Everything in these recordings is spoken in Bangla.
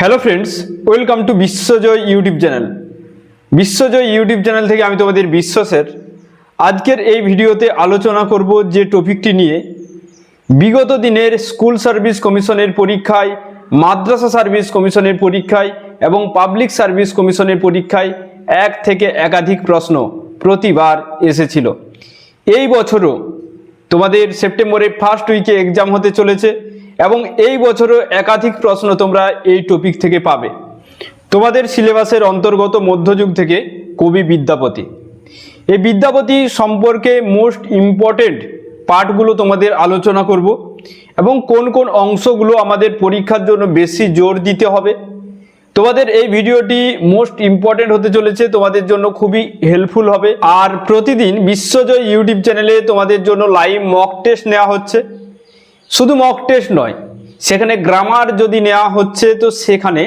Hello friends welcome to Biswajoy YouTube channel Biswajoy YouTube channel থেকে আমি তোমাদের বিশ্ব স্যার আজকের এই ভিডিওতে আলোচনা করব যে টপিকটি নিয়ে। বিগত দিনের স্কুল সার্ভিস কমিশনের পরীক্ষায়, মাদ্রাসা সার্ভিস কমিশনের পরীক্ষায় এবং পাবলিক সার্ভিস কমিশনের পরীক্ষায় এক থেকে একাধিক প্রশ্ন প্রতিবার এসেছিল। এই বছরও তোমাদের সেপ্টেম্বরে ফার্স্ট উইকে এক্সাম হতে চলেছে। এবং এই বছরও একাধিক প্রশ্ন তোমরা এই টপিক থেকে পাবে। তোমাদের সিলেবাসের অন্তর্গত মধ্যযুগ থেকে কবি বিদ্যাপতি। এই বিদ্যাপতি সম্পর্কে মোস্ট ইম্পর্টেন্ট পার্টগুলো তোমাদের আলোচনা করব এবং কোন কোন অংশগুলো আমাদের পরীক্ষার জন্য বেশি জোর দিতে হবে। তোমাদের এই ভিডিওটি মোস্ট ইম্পর্টেন্ট হতে চলেছে, তোমাদের জন্য খুবই হেল্পফুল হবে। আর প্রতিদিন বিশ্বজয় ইউটিউব চ্যানেলে তোমাদের জন্য লাইভ মক টেস্ট নেওয়া হচ্ছে। শুধু মক টেস্ট নয়, সেখানে গ্রামার যদি নেওয়া হচ্ছে, তো সেখানে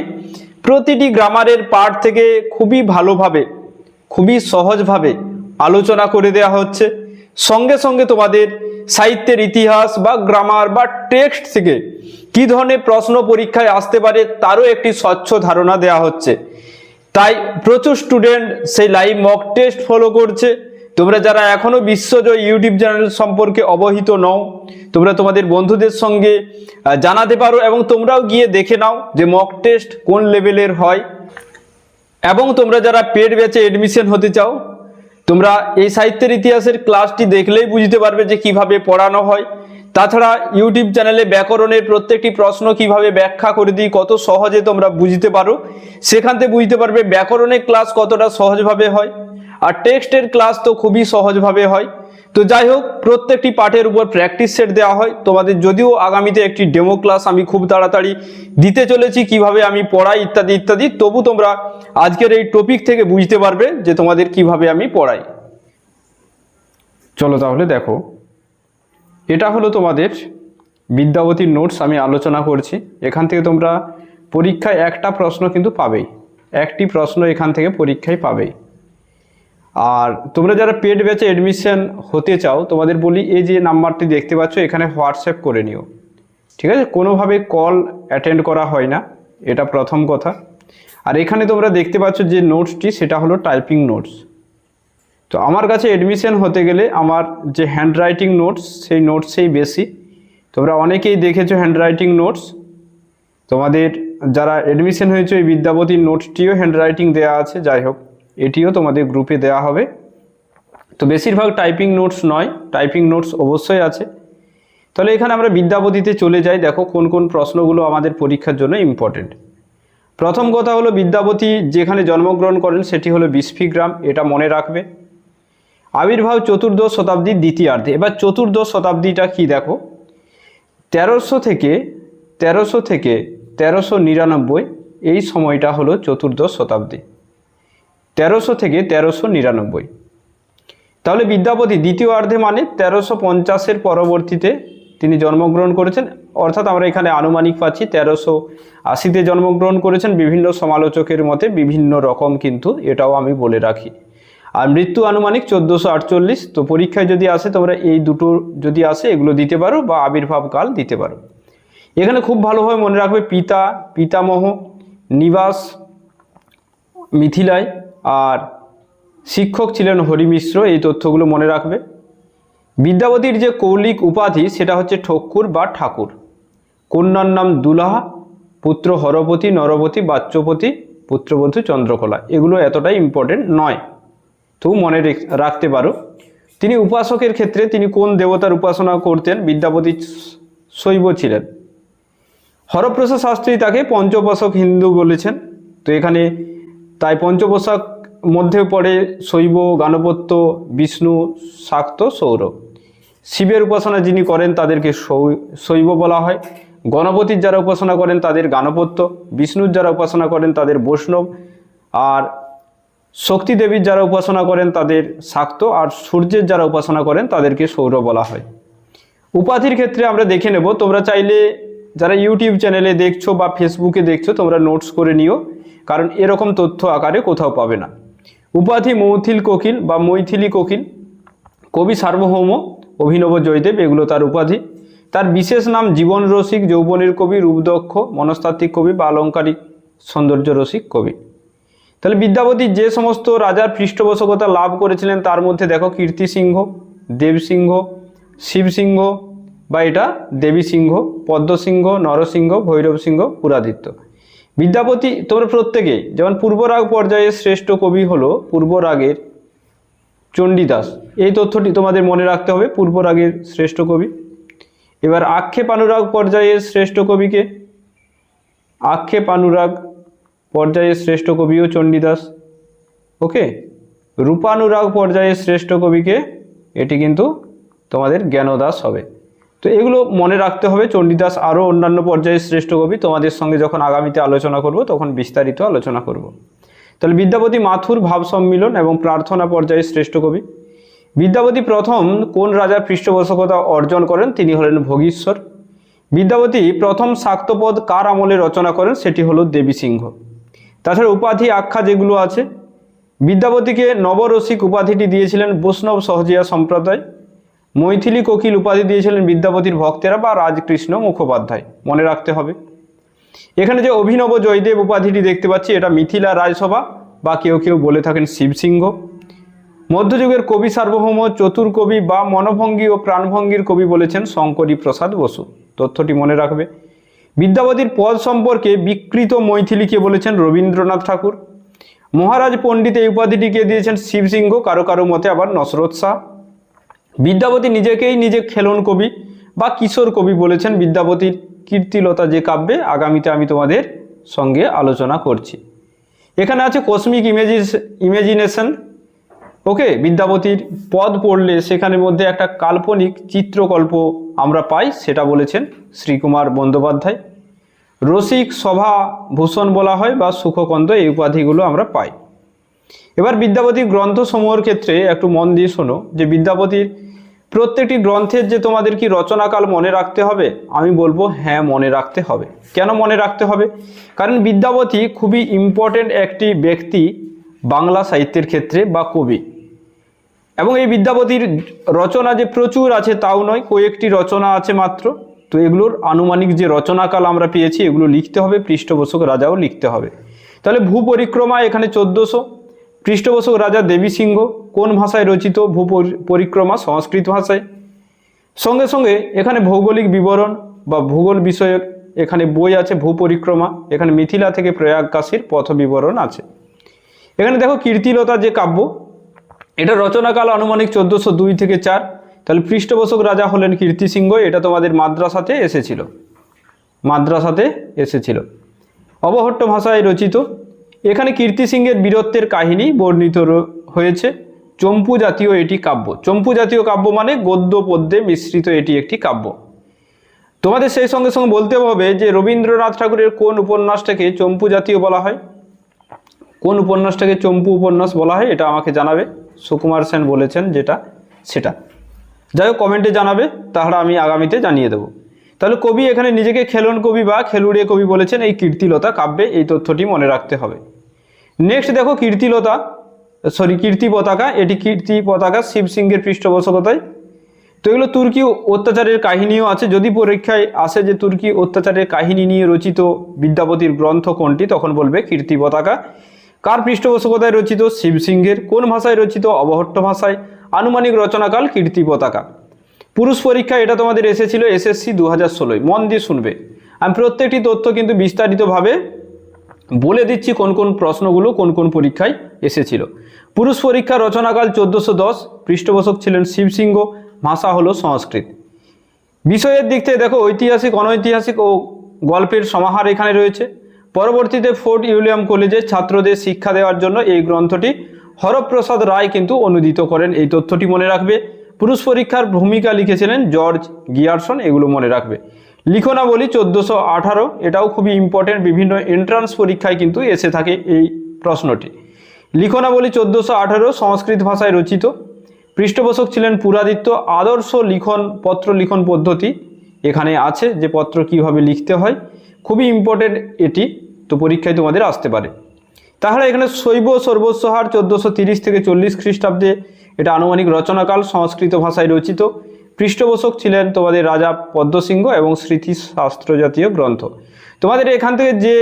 প্রতিটি গ্রামারের পার্ট থেকে খুবই ভালোভাবে, খুবই সহজভাবে আলোচনা করে দেওয়া হচ্ছে। সঙ্গে সঙ্গে তোমাদের সাহিত্যের ইতিহাস বা গ্রামার বা টেক্সট থেকে কী ধরনের প্রশ্ন পরীক্ষায় আসতে পারে, তারও একটি স্বচ্ছ ধারণা দেওয়া হচ্ছে। তাই প্রচুর স্টুডেন্ট সেই লাইভ মক টেস্ট ফলো করছে। তোমরা যারা এখনও বিশ্বজয় ইউটিউব চ্যানেল সম্পর্কে অবহিত নও, তোমরা তোমাদের বন্ধুদের সঙ্গে জানাতে পারো এবং তোমরাও গিয়ে দেখে নাও যে মক টেস্ট কোন লেভেলের হয়। এবং তোমরা যারা পেড ব্যাচে এডমিশন হতে চাও, তোমরা এই সাহিত্যের ইতিহাসের ক্লাসটি দেখলেই বুঝতে পারবে যে কীভাবে পড়ানো হয়। তাছাড়া ইউটিউব চ্যানেলে ব্যাকরণের প্রত্যেকটি প্রশ্ন কীভাবে ব্যাখ্যা করে দিই, কত সহজে তোমরা বুঝতে পারো। সেখান থেকে বুঝতে পারবে ব্যাকরণের ক্লাস কতটা সহজভাবে হয়। আর টেক্সটের ক্লাস তো খুবই সহজভাবে হয়। তো যাই হোক প্রত্যেকটি পাঠের উপর প্র্যাকটিস সেট দেওয়া হয়। তোমাদের যদিও আগামীতে একটি ডেমো ক্লাস আমি খুব তাড়াতাড়ি দিতে চলেছি, কীভাবে আমি পড়াই ইত্যাদি ইত্যাদি, তবু তোমরা আজকের এই টপিক থেকে বুঝতে পারবে যে তোমাদের কীভাবে আমি পড়াই। চলো তাহলে দেখো। এটা হলো তোমাদের বিদ্যাবতীর নোটস আমি আলোচনা করছি। এখান থেকে তোমরা পরীক্ষায় একটা প্রশ্ন কিন্তু পাবেই। একটি প্রশ্ন এখান থেকে পরীক্ষায় পাবেই। আর তোমরা যারা পেড ব্যাচে এডমিশন হতে চাও, তোমাদের বলি এই যে নাম্বারটি দেখতে পাচ্ছ, এখানে হোয়াটসঅ্যাপ করে নিও। ঠিক আছে? কোনোভাবে কল অ্যাটেন্ড করা হয় না, এটা প্রথম কথা। আর এখানে তোমরা দেখতে পাচ্ছ যে নোটসটি সেটা হলো টাইপিং নোটস তো আমার কাছে এডমিশন হতে গেলে আমার যে হ্যান্ডরাইটিং নোটস সেই নোটসেই বেশি। তোমরা অনেকেই দেখেছ হ্যান্ডরাইটিং নোটস তোমাদের যারা এডমিশন হয়েছে ওই বিদ্যাপতির নোটসটিও হ্যান্ডরাইটিং দেওয়া আছে, যাই হোক। এটিও তোমাদের গ্রুপে দেওয়া হবে। তো বেশিরভাগ টাইপিং নোটস নয় টাইপিং নোটস অবশ্যই আছে। তাহলে এখানে আমরা বিদ্যাপতিতে চলে যাই। দেখো কোন কোন প্রশ্নগুলো আমাদের পরীক্ষার জন্য ইম্পর্টেন্ট প্রথম কথা হলো বিদ্যাপতি যেখানে জন্মগ্রহণ করেন সেটি হলো বিস্ফিগ্রাম এটা মনে রাখবে। আবির্ভাব চতুর্দশ শতাব্দীর দ্বিতীয়ার্ধে। এবার চতুর্দশ শতাব্দীটা কি দেখো? তেরোশো থেকে তেরোশো থেকে তেরোশো নিরানব্বই, এই সময়টা হলো চতুর্দশ শতাব্দী। তেরোশো থেকে তেরোশো নিরানব্বই। তাহলে বিদ্যাপতি দ্বিতীয় অর্ধে মানে তেরোশো পঞ্চাশের পরবর্তীতে তিনি জন্মগ্রহণ করেছেন। অর্থাৎ আমরা এখানে আনুমানিক পাচ্ছি তেরোশো আশিতে জন্মগ্রহণ করেছেন। বিভিন্ন সমালোচকের মতে বিভিন্ন রকম কিন্তু এটাও আমি বলে রাখি। আর মৃত্যু আনুমানিক চোদ্দোশো আটচল্লিশ। তো পরীক্ষায় যদি আসে তোমরা এই দুটো যদি আসে এগুলো দিতে পারো বা আবির্ভাব কাল দিতে পারো। এখানে খুব ভালোভাবে মনে রাখবে পিতা, পিতামহ, নিবাস মিথিলায় আর শিক্ষক ছিলেন হরি মিশ্র, এই তথ্যগুলো মনে রাখবে। বিদ্যাপতির যে কৌলিক উপাধি, সেটা হচ্ছে ঠক্কুর বা ঠাকুর। কন্যার নাম দুলাহা, পুত্র হরপতি, নরপতি বাচ্যপতি পুত্রবধূ চন্দ্রকলা। এগুলো এতটাই ইম্পর্টেন্ট নয়। তবু মনে রেখ- রাখতে পারো। তিনি উপাসকের ক্ষেত্রে তিনি কোন দেবতার উপাসনা করতেন? বিদ্যাপতি শৈব ছিলেন। হরপ্রসাদ শাস্ত্রী তাকে পঞ্চোপাসক হিন্দু বলেছেন। তো এখানে তাই পঞ্চোপাসক মধ্যে পড়ে শৈব, গানপত্য, বিষ্ণু, শাক্ত সৌরভ শিবের উপাসনা যিনি করেন তাদেরকে শৈব বলা হয়। গণপতির যারা উপাসনা করেন তাদের গানপত্য, বিষ্ণুর যারা উপাসনা করেন তাদের বৈষ্ণব, আর শক্তি দেবীর যারা উপাসনা করেন তাদের শাক্ত, আর সূর্যের যারা উপাসনা করেন তাদেরকে সৌর বলা হয়। উপাধির ক্ষেত্রে আমরা দেখে নেব। তোমরা চাইলে যারা ইউটিউব চ্যানেলে দেখছ বা ফেসবুকে দেখছ, তোমরা নোটস করে নিও। কারণ এরকম তথ্য আকারে কোথাও পাবে না। উপাধি মৌথিল কোকিল বা মৈথিলি কোকিল, কবি সার্বভৌম, অভিনব জয়দেব, এগুলো তার উপাধি। তার বিশেষ নাম জীবন রসিক, যৌবনের কবি, রূপদক্ষ, মনস্তাত্ত্বিক কবি বা আলঙ্কারিক সৌন্দর্য রসিক কবি। তাহলে বিদ্যাপতি যে সমস্ত রাজার পৃষ্ঠপোষকতা লাভ করেছিলেন, তার মধ্যে দেখো কীর্তি সিংহ দেবসিংহ শিবসিংহ বা এটা দেবী সিংহ, পদ্মসিংহ, নরসিংহ, ভৈরব সিংহ, পুরাদিত্য। বিদ্যাপতি, তোমরা প্রত্যেকেই যেমন পূর্বরাগ পর্যায়ে শ্রেষ্ঠ কবি হলো পূর্বরাগের চণ্ডীদাস। এই তথ্যটি তোমাদের মনে রাখতে হবে, পূর্বরাগের শ্রেষ্ঠ কবি। এবার আক্ষেপানুরাগ পর্যায়ের শ্রেষ্ঠ কবিকে। আক্ষেপানুরাগ পর্যায়ের শ্রেষ্ঠ কবিও চণ্ডীদাস। ওকে রূপানুরাগ পর্যায়ের শ্রেষ্ঠ কবিকে, এটি কিন্তু তোমাদের জ্ঞানদাস হবে। তো এগুলো মনে রাখতে হবে। চণ্ডীদাস আরও অন্যান্য পর্যায়ের শ্রেষ্ঠ কবি। তোমাদের সঙ্গে যখন আগামীতে আলোচনা করব, তখন বিস্তারিত আলোচনা করব। তাহলে বিদ্যাপতি মাথুর ভাব সম্মিলন এবং প্রার্থনা পর্যায়ের শ্রেষ্ঠ কবি। বিদ্যাপতি প্রথম কোন রাজার পৃষ্ঠপোষকতা অর্জন করেন, তিনি হলেন ভোগীশ্বর। বিদ্যাপতি প্রথম শাক্তপদ কার আমলে রচনা করেন, সেটি হলো দেবী সিংহ তাছাড়া উপাধি আখ্যা যেগুলো আছে, বিদ্যাপতিকে নবরসিক উপাধিটি দিয়েছিলেন বৈষ্ণব সহজিয়া সম্প্রদায়। মৈথিলী কোকিল উপাধি দিয়েছিলেন বিদ্যাপতির ভক্তেরা বা রাজকৃষ্ণ মুখোপাধ্যায়। মনে রাখতে হবে। এখানে যে অভিনব জয়দেব উপাধিটি দেখতে পাচ্ছি, এটা মিথিলা রাজসভা বা কেউ কেউ বলে থাকেন শিবসিংহ। মধ্যযুগের কবি সার্বভৌম চতুর কবি বা মনোভঙ্গি ও প্রাণভঙ্গির কবি বলেছেন শঙ্করী প্রসাদ বসু। তথ্যটি মনে রাখবে। বিদ্যাপতির পদ সম্পর্কে বিকৃত মৈথিলীকে বলেছেন রবীন্দ্রনাথ ঠাকুর। মহারাজ পণ্ডিত এই উপাধিটিকে দিয়েছেন? শিবসিংহ। কারও কারও মতে আবার নসরত শাহ। বিদ্যাপতি নিজেকেই নিজে খেলন কবি বা কিশোর কবি বলেছেন বিদ্যাপতির কীর্তিলতা যে কাব্যে আগামীতে আমি তোমাদের সঙ্গে আলোচনা করছি। এখানে আছে কসমিক ইমেজিস ইমেজিনেশন ওকে বিদ্যাপতির পদ পড়লে সেখানের মধ্যে একটা কাল্পনিক চিত্রকল্প আমরা পাই, সেটা বলেছেন শ্রীকুমার বন্দ্যোপাধ্যায়। রসিক সভা ভূষণ বলা হয় বা সুখকন্দ এই উপাধিগুলো আমরা পাই। এবার বিদ্যাপতির গ্রন্থসমূহের ক্ষেত্রে একটু মন দিয়ে শোনো যে বিদ্যাপতির প্রত্যেকটি গ্রন্থের যে তোমাদের কি রচনাকাল মনে রাখতে হবে? আমি বলব হ্যাঁ মনে রাখতে হবে। কেন মনে রাখতে হবে? কারণ বিদ্যাপতি খুবই ইম্পর্টেন্ট একটি ব্যক্তি বাংলা সাহিত্যের ক্ষেত্রে বা কবি। এবং এই বিদ্যাপতির রচনা যে প্রচুর আছে, তাও নয়, কয়েকটি রচনা আছে মাত্র। তো এগুলোর আনুমানিক যে রচনাকাল আমরা পেয়েছি, এগুলো লিখতে হবে, পৃষ্ঠপোষক রাজাও লিখতে হবে। তাহলে ভূ পরিক্রমা এখানে চোদ্দোশো পৃষ্ঠপোষক রাজা দেবী সিংহ কোন ভাষায় রচিত ভূ পরিক্রমা সংস্কৃত ভাষায়? সঙ্গে সঙ্গে এখানে ভৌগোলিক বিবরণ বা ভূগোল বিষয়ক এখানে বই আছে ভূ পরিক্রমা এখানে মিথিলা থেকে প্রয়াগকাশীর পথ বিবরণ আছে। এখানে দেখো কীর্তিলতা যে কাব্য, এটা রচনাকাল আনুমানিক চোদ্দোশো দুই থেকে চার। তাহলে পৃষ্ঠপোষক রাজা হলেন কীর্তি সিংহ, এটা তোমাদের মাদ্রাসাতে এসেছিল। মাদ্রাসাতে এসেছিল। অবহট্ট ভাষায় রচিত এখানে কীর্তি সিংহের বীরত্বের কাহিনী বর্ণিত হয়েছে। চম্পু জাতীয় এটি কাব্য। চম্পু জাতীয় কাব্য মানে গদ্য পদ্যে মিশ্রিত এটি একটি কাব্য। তোমাদের সেই সঙ্গে সঙ্গে বলতে হবে যে রবীন্দ্রনাথ ঠাকুরের কোন উপন্যাসটাকে চম্পু জাতীয় বলা হয়? কোন উপন্যাসটাকে চম্পু উপন্যাস বলা হয়? এটা আমাকে জানাবে। সুকুমার সেন বলেছেন যেটা, সেটা। যাই হোক, কমেন্টে জানাবে, তাহলে আমি আগামীতে জানিয়ে দেবো। তাহলে কবি এখানে নিজেকে খেলন কবি বা খেলুড়ে কবি বলেছেন, এই কীর্তিলতা কাব্যে এই তথ্যটি মনে রাখতে হবে। নেক্সট দেখো কীর্তিলতা সরি কীর্তি পতাকা, এটি কীর্তি পতাকা শিব সিংহের পৃষ্ঠপোষকতায়। তো এগুলো তুর্কি অত্যাচারের কাহিনীও আছে, যদি পরীক্ষায় আসে যে তুর্কি অত্যাচারের কাহিনী নিয়ে রচিত বিদ্যাপতির গ্রন্থ কোনটি, তখন বলবে কীর্তি পতাকা। কার পৃষ্ঠপোষকতায় রচিত? শিব সিংহের। কোন ভাষায় রচিত? অবহট্ট ভাষায়। আনুমানিক রচনাকাল কীর্তি পতাকা। পুরুষ পরীক্ষা এটা তোমাদের এসেছিল এসএসসি দু হাজার ষোলোয়। মন দিয়ে শুনবে। আমি প্রত্যেকটি তথ্য কিন্তু বিস্তারিতভাবে বলে দিচ্ছি কোন কোন প্রশ্নগুলো কোন কোন পরীক্ষায় এসেছিল। পুরুষ পরীক্ষা রচনাকাল চোদ্দোশো দশ। পৃষ্ঠপোষক ছিলেন শিবসিংহ। ভাষা হলো সংস্কৃত। বিষয়ের দিক থেকে দেখো, ঐতিহাসিক, অনৈতিহাসিক ও গল্পের সমাহার এখানে রয়েছে। পরবর্তীতে ফোর্ট ইউলিয়াম কলেজে ছাত্রদের শিক্ষা দেওয়ার জন্য এই গ্রন্থটি হরপ্রসাদ রায় কিন্তু অনুদিত করেন। এই তথ্যটি মনে রাখবে। পুরুষ পরীক্ষার ভূমিকা লিখেছিলেন জর্জ গিয়ারসন, এগুলো মনে রাখবে। লিখনাবলী চোদ্দোশো আঠারো, এটাও খুবই ইম্পর্টেন্ট বিভিন্ন এন্ট্রান্স পরীক্ষায় কিন্তু এসে থাকে এই প্রশ্নটি। লিখনাবলী চোদ্দোশো আঠারো সংস্কৃত ভাষায় রচিত। পৃষ্ঠপোষক ছিলেন পুরাদিত্য, আদর্শ লিখন, পত্র লিখন পদ্ধতি এখানে আছে যে পত্র কীভাবে লিখতে হয়। খুবই ইম্পর্টেন্ট এটি, তো পরীক্ষায় তোমাদের আসতে পারে। তাহলে এখানে শৈব সর্বস্বহার চোদ্দোশো তিরিশ থেকে চল্লিশ খ্রিস্টাব্দে এটা আনুমানিক রচনাকাল, সংস্কৃত ভাষায় রচিত। পৃষ্ঠপোষক ছিলেন তোমাদের রাজা পদ্মসিংহ এবং স্মৃতিশাস্ত্র জাতীয় গ্রন্থ। তোমাদের এখান থেকে যে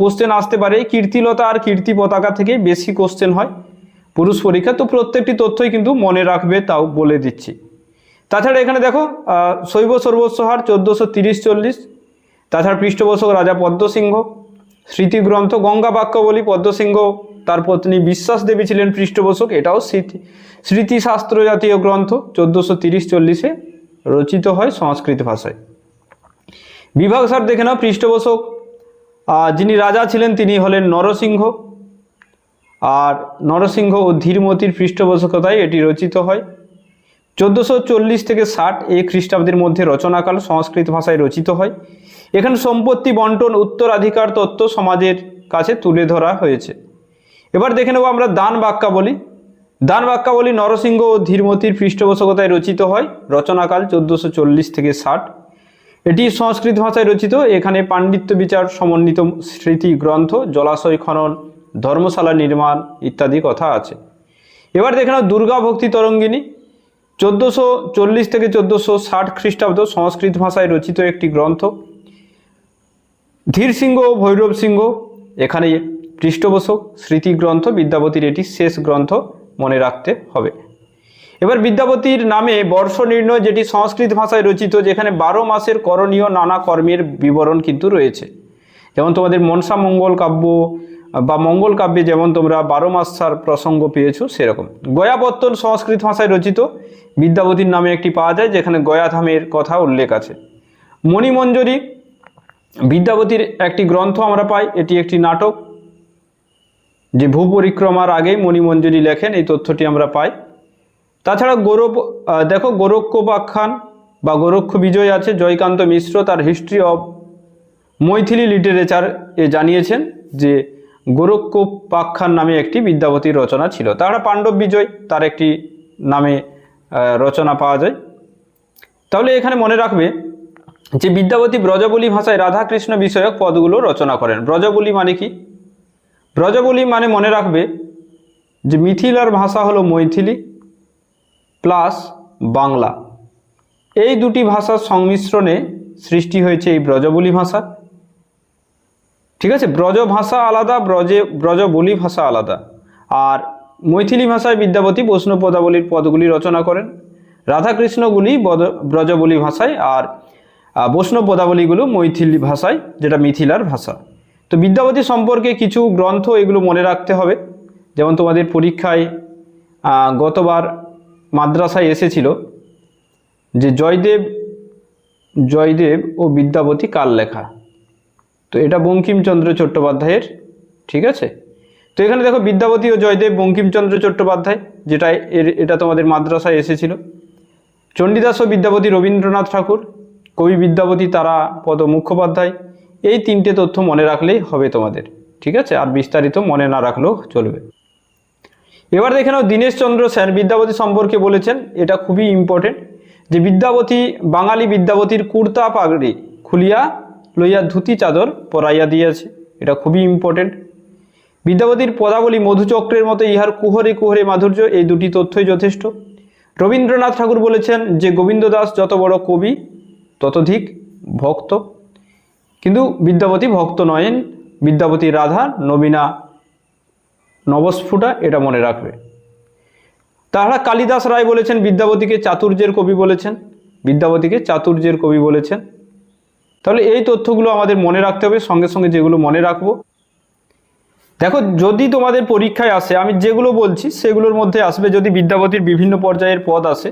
কোশ্চেন আসতে পারে কীর্তিলতা আর কীর্তি পতাকা থেকে বেশি কোশ্চেন হয়। পুরুষ পরীক্ষা, তো প্রত্যেকটি তথ্যই কিন্তু মনে রাখবে, তাও বলে দিচ্ছি। তাছাড়া এখানে দেখো শৈব সর্বস্ব হার চোদ্দোশো তিরিশ চল্লিশ। তাছাড়া পৃষ্ঠপোষক রাজা পদ্মসিংহ। স্মৃতিগ্রন্থ গঙ্গা বাক্যবলী পদ্মসিংহ। তার পত্নী বিশ্বাস দেবী ছিলেন পৃষ্ঠপোষক। এটাও স্মৃতি স্মৃতিশাস্ত্র জাতীয় গ্রন্থ, চোদ্দোশো তিরিশ চল্লিশে রচিত হয় সংস্কৃত ভাষায়। বিভাগ স্যার, দেখে নাও, পৃষ্ঠপোষক। যিনি রাজা ছিলেন, তিনি হলেন নরসিংহ। আর নরসিংহ ও ধীরমতির পৃষ্ঠপোষকতায় এটি রচিত হয়। চোদ্দোশো চল্লিশ থেকে ষাট এই খ্রিস্টাব্দের মধ্যে রচনাকাল সংস্কৃত ভাষায় রচিত হয়। এখানে সম্পত্তি বন্টন, উত্তরাধিকার, তত্ত্ব সমাজের কাছে তুলে ধরা হয়েছে। এবার দেখে নেব আমরা দান বাক্যাবলী। দান বাক্যাবলী নরসিংহ ও ধীরমতির পৃষ্ঠপোষকতায় রচিত হয়, রচনাকাল চোদ্দোশো চল্লিশ থেকে ষাট। এটি সংস্কৃত ভাষায় রচিত, এখানে পাণ্ডিত্য বিচার সমন্বিত স্মৃতি গ্রন্থ, জলাশয় খনন, ধর্মশালা নির্মাণ ইত্যাদি কথা আছে। এবার দেখে নাও দুর্গা ভক্তি তরঙ্গিনী। চোদ্দোশো চল্লিশ থেকে চোদ্দোশো ষাট খ্রিস্টাব্দ সংস্কৃত ভাষায় রচিত একটি গ্রন্থ। ধীর সিংহ ও ভৈরব সিংহ এখানে পৃষ্ঠপোষক স্মৃতিগ্রন্থ বিদ্যাপতির এটি শেষ গ্রন্থ মনে রাখতে হবে। এবার বিদ্যাপতির নামে বর্ষ নির্ণয়, যেটি সংস্কৃত ভাষায় রচিত, যেখানে বারো মাসের করণীয় নানা কর্মের বিবরণ কিন্তু রয়েছে। যেমন তোমাদের মনসা মঙ্গল কাব্য বা মঙ্গল কাব্যে যেমন তোমরা বারো মাসার প্রসঙ্গ পেয়েছ, সেরকম। গয়াবর্তন সংস্কৃত ভাষায় রচিত বিদ্যাপতির নামে একটি পাওয়া যায়, যেখানে গয়াধামের কথা উল্লেখ আছে। মণিমঞ্জরি বিদ্যাপতির একটি গ্রন্থ আমরা পাই, এটি একটি নাটক। যে ভূ পরিক্রমার আগেই মণিমঞ্জুরি লেখেন, এই তথ্যটি আমরা পাই। তাছাড়া গৌরব দেখো গোরক্ষোপাখ্যান বা গোরক্ষ বিজয় আছে, জয়কান্ত মিশ্র তার হিস্ট্রি অফ মৈথিলি লিটারেচার এ জানিয়েছেন যে গোরক্ষোপাখ্যান নামে একটি বিদ্যাপতির রচনা ছিল। তাছাড়া পাণ্ডব বিজয়, তার একটি নামে রচনা পাওয়া যায়। তাহলে এখানে মনে রাখবে যে বিদ্যাপতি ব্রজবলী ভাষায় রাধাকৃষ্ণ বিষয়ক পদগুলো রচনা করেন। ব্রজবলী মানে কি? ব্রজবলী মানে মনে রাখবে যে মিথিলার ভাষা হলো মৈথিলি প্লাস বাংলা। এই দুটি ভাষার সংমিশ্রণে সৃষ্টি হয়েছে এই ব্রজবলি ভাষা। ঠিক আছে? ব্রজ ভাষা আলাদা, ব্রজে, ব্রজবলি ভাষা আলাদা। আর মৈথিলি ভাষায় বিদ্যাপতি বৈষ্ণব পদাবলীর পদগুলি রচনা করেন। রাধাকৃষ্ণগুলি ব্রজবলী ভাষায় আর বৈষ্ণব পদাবলীগুলো মৈথিলি ভাষায়, যেটা মিথিলার ভাষা। তো বিদ্যাপতি সম্পর্কে কিছু গ্রন্থ এগুলো মনে রাখতে হবে। যেমন তোমাদের পরীক্ষায় গতবার মাদ্রাসায় এসেছিল যে জয়দেব জয়দেব ও বিদ্যাপতি কার লেখা? তো এটা বঙ্কিমচন্দ্র চট্টোপাধ্যায়ের, ঠিক আছে? তো এখানে দেখো বিদ্যাপতি ও জয়দেব, বঙ্কিমচন্দ্র চট্টোপাধ্যায়, যেটা এর, এটা তোমাদের মাদ্রাসায় এসেছিল। চণ্ডীদাস ও বিদ্যাপতি রবীন্দ্রনাথ ঠাকুর, কবি বিদ্যাপতি তারা পদ মুখোপাধ্যায় এই তিনটে তথ্য মনে রাখলেই হবে তোমাদের, ঠিক আছে? আর বিস্তারিত মনে না রাখলেও চলবে। এবার দেখে নাও দীনেশচন্দ্র সেন বিদ্যাপতি সম্পর্কে বলেছেন, এটা খুবই ইম্পর্টেন্ট যে বিদ্যাপতি বাঙালি বিদ্যাপতির কুর্তা পাগড়ি খুলিয়া লইয়া ধুতি চাদর পরাইয়া দিয়েছে, এটা খুবই ইম্পর্টেন্ট বিদ্যাপতির পদাবলী মধুচক্রের মতো ইহার কুহরে কুহরে মাধুর্য, এই দুটি তথ্যই যথেষ্ট। রবীন্দ্রনাথ ঠাকুর বলেছেন যে গোবিন্দ দাস যত বড় কবি, ততধিক ভক্ত। কিন্তু বিদ্যাপতি ভক্ত নয়েন, বিদ্যাপতি রাধা, নবীনা নবস্ফুটা এটা মনে রাখবে। তাহারা কালিদাস রায় বলেছেন, বিদ্যাপতিকে চাতুর্যের কবি বলেছেন, বিদ্যাপতিকে চাতুর্যের কবি বলেছেন। তাহলে এই তথ্যগুলো আমাদের মনে রাখতে হবে, সঙ্গে সঙ্গে যেগুলো মনে রাখব। দেখো, যদি তোমাদের পরীক্ষায় আসে, আমি যেগুলো বলছি, সেগুলোর মধ্যে আসবে যদি বিদ্যাপতির বিভিন্ন পর্যায়ের পদ আসে।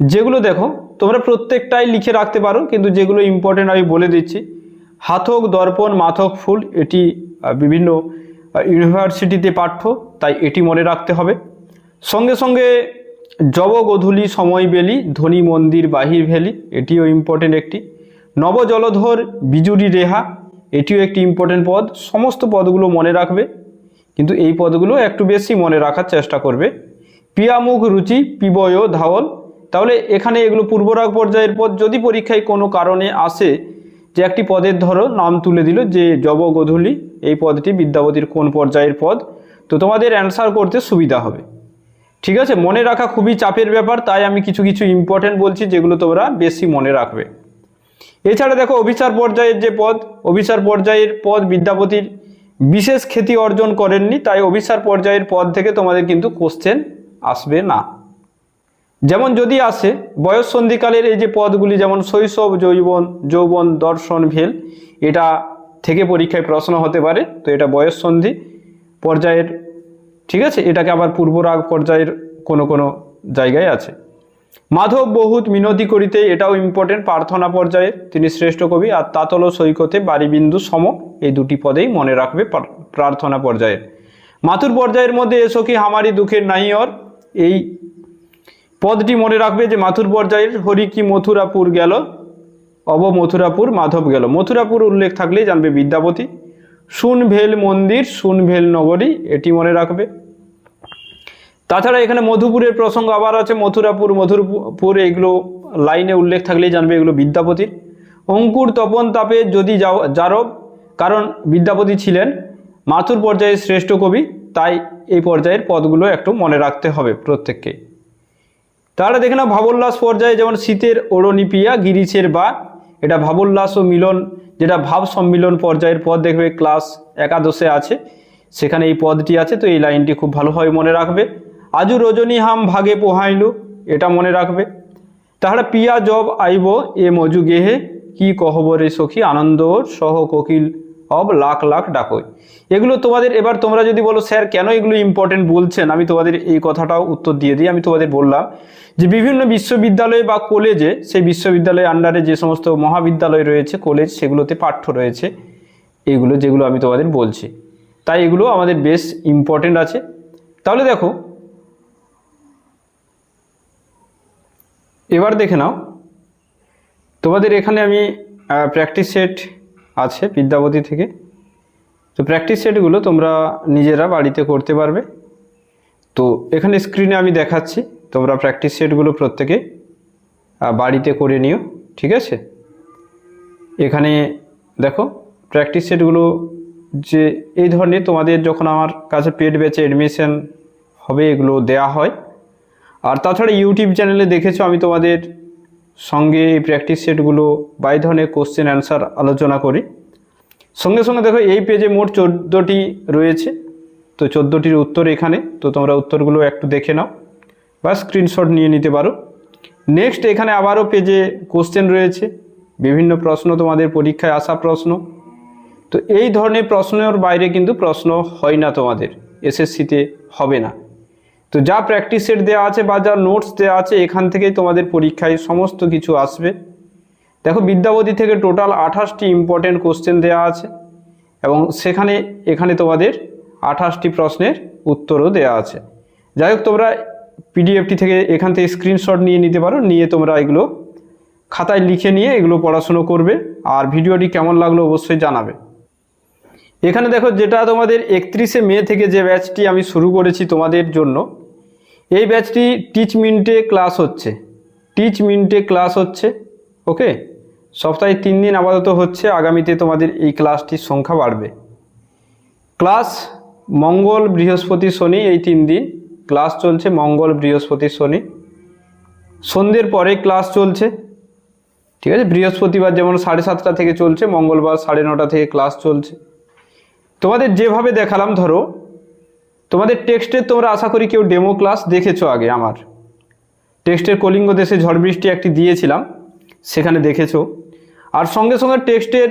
যেগুলো দেখো, তোমরা প্রত্যেকটাই লিখে রাখতে পারো, কিন্তু যেগুলো ইম্পর্টেন্ট আমি বলে দিচ্ছি হাথক দর্পণ, মাথক, ফুল, এটি বিভিন্ন ইউনিভার্সিটিতে পাঠ্য, তাই এটি মনে রাখতে হবে। সঙ্গে সঙ্গে জব গধূলি, সময় বেলি, ধনী মন্দির, বাহির ভ্যালি এটিও ইম্পর্টেন্ট একটি। নবজলধর বিজুরি রেহা, এটিও একটি ইম্পর্টেন্ট পদ। সমস্ত পদগুলো মনে রাখবে, কিন্তু এই পদগুলো একটু বেশি মনে রাখার চেষ্টা করবে। পিয়ামুখ, রুচি, পিবয়, ধাওল, তাহলে এখানে এগুলো পূর্বরাগ পর্যায়ের পদ। যদি পরীক্ষায় কোনো কারণে আসে যে একটি পদের ধরো নাম তুলে দিল যে জব গধূলি, এই পদটি বিদ্যাপতির কোন পর্যায়ের পদ? তো তোমাদের অ্যান্সার করতে সুবিধা হবে। ঠিক আছে? মনে রাখা খুবই চাপের ব্যাপার, তাই আমি কিছু কিছু ইম্পর্টেন্ট বলছি যেগুলো তোমরা বেশি মনে রাখবে। এছাড়া দেখো অফিসার পর্যায়ের যে পদ অফিসার পর্যায়ের পদ বিদ্যাপতির বিশেষ খ্যাতি অর্জন করেননি, তাই অফিসার পর্যায়ের পদ থেকে তোমাদের কিন্তু কোশ্চেন আসবে না। যেমন যদি আসে, বয়স সন্ধিকালের এই যে পদগুলি, যেমন শৈশব, যৌবন যৌবন, দর্শন, ভেল, এটা থেকে পরীক্ষায় প্রশ্ন হতে পারে। তো এটা বয়স সন্ধি পর্যায়ের, ঠিক আছে? এটাকে আবার পূর্বরাগ পর্যায়ের কোনো কোনো জায়গায় আছে। মাধব বহুত মিনতি করিতে এটাও ইম্পর্টেন্ট প্রার্থনা পর্যায়ে তিনি শ্রেষ্ঠ কবি, আর তাতল সৈকতে বারিবিন্দু সম, এই দুটি পদেই মনে রাখবে প্রার্থনা পর্যায়ে মাথুর পর্যায়ের মধ্যে এসো কি হামারি দুঃখের নাহিয়র এই পদটি মনে রাখবে যে মাথুর পর্যায়ের হরি কি মথুরাপুর গেল, অব মথুরাপুর মাধব গেল। মথুরাপুর উল্লেখ থাকলেই জানবে বিদ্যাপতি। সুনভেল মন্দির, সুনভেল নগরী, এটি মনে রাখবে। তাছাড়া এখানে মধুপুরের প্রসঙ্গ আবার আছে। মথুরাপুর মধুরপুর এগুলো লাইনে উল্লেখ থাকলেই জানবে এগুলো বিদ্যাপতির। অঙ্কুর তপন তাপে যদি যাও যারব কারণ বিদ্যাপতি ছিলেন মাথুর পর্যায়ের শ্রেষ্ঠ কবি, তাই এই পর্যায়ের পদগুলো একটু মনে রাখতে হবে প্রত্যেককে। তাহলে দেখে নাও, ভাবোল্লাস পর্যায়ে যেমন শীতের ওড়নিপিয়া, গিরিশের বা, এটা ভাবোল্লাস ও মিলন, যেটা ভাব সম্মিলন পর্যায়ের পদ দেখবে, ক্লাস একাদশে আছে, সেখানে এই পদটি আছে, তো এই লাইনটি খুব ভালোভাবে মনে রাখবে। আজু রজনী হাম ভাগে পোহাইলু, এটা মনে রাখবে। তাহলে পিয়া জব আইব এ মজু গেহে, কি কহবরে সখী আনন্দ সহ কোকিল অব লাখ লাখ ডাকই। এগুলো তোমাদের, এবার তোমরা যদি বলো, স্যার, কেন এগুলো ইম্পর্টেন্ট বলছেন? আমি তোমাদের এই কথাটাও উত্তর দিয়ে দিই। আমি তোমাদের বললাম যে, বিভিন্ন বিশ্ববিদ্যালয় বা কলেজে সেই বিশ্ববিদ্যালয়ের আন্ডারে যে সমস্ত মহাবিদ্যালয় রয়েছে কলেজ সেগুলোতে পাঠ্য রয়েছে, এগুলো যেগুলো আমি তোমাদের বলছি। তাই এগুলো আমাদের বেশ ইম্পর্টেন্ট আছে। তাহলে দেখো, এবার দেখে নাও। তোমাদের এখানে আমি প্র্যাকটিস সেট আছে বিদ্যাপতি থেকে। তো প্র্যাকটিস সেটগুলো তোমরা নিজেরা বাড়িতে করতে পারবে। তো এখানে স্ক্রিনে আমি দেখাচ্ছি, তোমরা প্র্যাকটিস সেটগুলো প্রত্যেকে বাড়িতে করে নিও, ঠিক আছে? এখানে দেখো প্র্যাকটিস সেটগুলো যে এই ধরনের তোমাদের যখন আমার কাছে পেড ব্যাচে অ্যাডমিশন হবে, এগুলো দেয়া হয়। আর তাছাড়া ইউটিউব চ্যানেলে দেখেছ, আমি তোমাদের সঙ্গে এই প্র্যাকটিস সেটগুলো বা এই ধরনের কোশ্চেন অ্যান্সার আলোচনা করি। সঙ্গে সঙ্গে দেখো এই পেজে মোট চোদ্দোটি রয়েছে। তো চোদ্দোটির উত্তর এখানে। তো তোমরা উত্তরগুলো একটু দেখে নাও বা স্ক্রিনশট নিয়ে নিতে পারো। নেক্সট এখানে আবারও পেজে কোশ্চেন রয়েছে। বিভিন্ন প্রশ্ন, তোমাদের পরীক্ষায় আসা প্রশ্ন। তো এই ধরনের প্রশ্নের বাইরে কিন্তু প্রশ্ন হয় না তোমাদের। এসএসসিতে হবে না। তো যা প্র্যাকটিস সেট দেওয়া আছে বা যা নোটস দেওয়া আছে, এখান থেকেই তোমাদের পরীক্ষায় সমস্ত কিছু আসবে। দেখো বিদ্যাপতি থেকে টোটাল আঠাশটি ইম্পর্টেন্ট কোশ্চেন দেওয়া আছে এবং সেখানে, এখানে তোমাদের আঠাশটি প্রশ্নের উত্তরও দেওয়া আছে। যাই হোক, তোমরা পিডিএফটি থেকে এখান থেকে স্ক্রিনশট নিয়ে নিতে পারো, নিয়ে তোমরা এগুলো খাতায় লিখে নিয়ে এগুলো পড়াশুনো করবে আর ভিডিওটি কেমন লাগল অবশ্যই জানাবে। এখানে দেখো, যেটা তোমাদের একত্রিশে মে থেকে যে ব্যাচটি আমি শুরু করেছি তোমাদের জন্য এই ব্যাচটি টিচ মিনিটে ক্লাস হচ্ছে। টিচ মিনিটে ক্লাস হচ্ছে ওকে সপ্তাহে তিন দিন আপাতত হচ্ছে, আগামীতে তোমাদের এই ক্লাসটির সংখ্যা বাড়বে। ক্লাস মঙ্গল বৃহস্পতি শনি এই তিন দিন ক্লাস চলছে মঙ্গল বৃহস্পতি শনি। সন্ধ্যের পরে ক্লাস চলছে, ঠিক আছে? বৃহস্পতিবার যেমন সাড়ে সাতটা থেকে চলছে, মঙ্গলবার সাড়ে নটা থেকে ক্লাস চলছে। তোমাদের যেভাবে দেখালাম ধরো তোমাদের টেক্সটের তোমরা আশা করি কেউ ডেমো ক্লাস দেখেছ আগে আমার। টেক্সটের কলিঙ্গ দেশে ঝড় বৃষ্টি একটি দিয়েছিলাম, সেখানে দেখেছ। আর সঙ্গে সঙ্গে টেক্সটের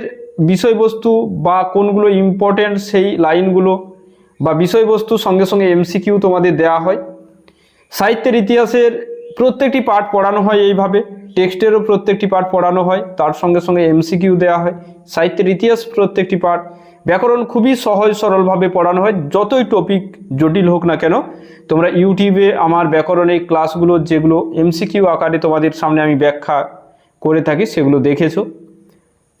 বিষয়বস্তু বা কোনগুলো ইম্পর্টেন্ট সেই লাইনগুলো বা বিষয়বস্তু সঙ্গে সঙ্গে এমসিকিউ তোমাদের দেওয়া হয়। সাহিত্যের ইতিহাসের প্রত্যেকটি পাঠ পড়ানো হয় এইভাবে, টেক্সটেরও প্রত্যেকটি পাঠ পড়ানো হয়, তার সঙ্গে সঙ্গে এমসিকিউ দেওয়া হয়। সাহিত্যের ইতিহাস প্রত্যেকটি পার্ট ব্যাকরণ খুবই সহজ সরলভাবে পড়ানো হয়, যতই টপিক জটিল হোক না কেন। তোমরা ইউটিউবে আমার ব্যাকরণের ক্লাসগুলো যেগুলো এমসিকিউ আকারে তোমাদের সামনে আমি ব্যাখ্যা করে থাকি, সেগুলো দেখেছ।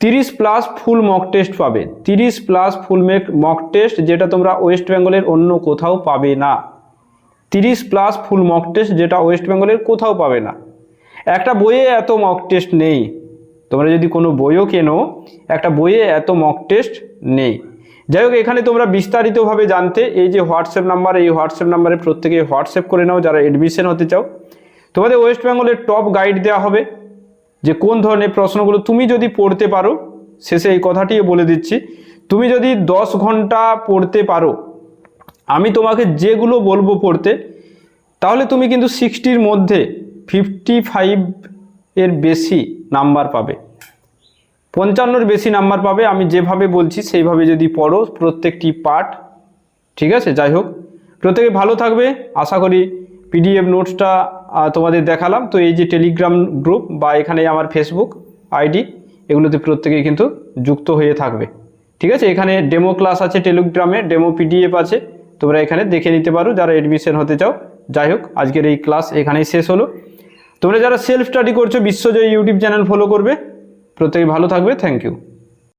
তিরিশ প্লাস ফুল মক টেস্ট পাবে। তিরিশ plus full make mock test যেটা তোমরা ওয়েস্ট বেঙ্গলের অন্য কোথাও পাবে না। তিরিশ প্লাস ফুল মক টেস্ট যেটা ওয়েস্ট বেঙ্গলের কোথাও পাবে না। একটা বইয়ে এত মক টেস্ট নেই। তোমরা যদি কোনো বইও কেনো, একটা বইয়ে এত মক টেস্ট নেই। যাই হোক এখানে তোমরা বিস্তারিতভাবে জানতে এই যে হোয়াটসঅ্যাপ নাম্বার, এই হোয়াটসঅ্যাপ নাম্বারে প্রত্যেকে হোয়াটসঅ্যাপ করে নাও যারা এডমিশন হতে চাও। তোমাদের ওয়েস্ট বেঙ্গলের টপ গাইড দেওয়া হবে যে কোন ধরনের প্রশ্নগুলো তুমি যদি পড়তে পারো, শেষে এই কথাটিও বলে দিচ্ছি। তুমি যদি দশ ঘণ্টা পড়তে পারো, আমি তোমাকে যেগুলো বলব পড়তে, তাহলে তুমি কিন্তু সিক্সটির মধ্যে ফিফটি ফাইভ এর বেশি নাম্বার পাবে। পঞ্চান্নর বেশি নাম্বার পাবে, আমি যেভাবে বলছি সেইভাবে যদি পড়ো প্রত্যেকটি পার্ট ঠিক আছে? যাই হোক। প্রত্যেকে ভালো থাকবে। আশা করি পিডিএফ নোটসটা তোমাদের দেখালাম। তো এই যে টেলিগ্রাম গ্রুপ বা এখানে আমার ফেসবুক আইডি, এগুলোতে প্রত্যেকেই কিন্তু যুক্ত হয়ে থাকবে। ঠিক আছে? এখানে ডেমো ক্লাস আছে টেলিগ্রামে, ডেমো পিডিএফ আছে। তোমরা এখানে দেখে নিতে পারো। যারা এডমিশন হতে চাও, যাই হোক, আজকের এই ক্লাস এখানেই শেষ হলো। তোমরা যারা সেলফ স্টাডি করছ, বিশ্বজয় ইউটিউব চ্যানেল ফলো করবে। প্রত্যেকে ভালো থাকবে থ্যাংক ইউ